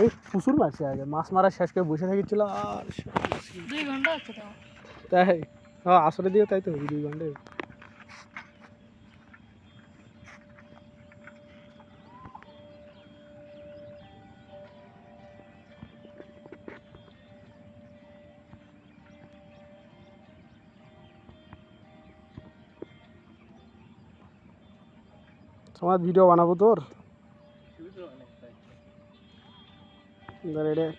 এই প্রচুর মারছে আগে। মাছ মারা শেষ করে বসে থেকেছিল আর দুই ঘণ্টা হচ্ছে তো। তাই? হ্যাঁ আসলে দিয়ে তাই তো দুই ঘন্টায় তোমার ভিডিও বানাবো তোর? गरेड़े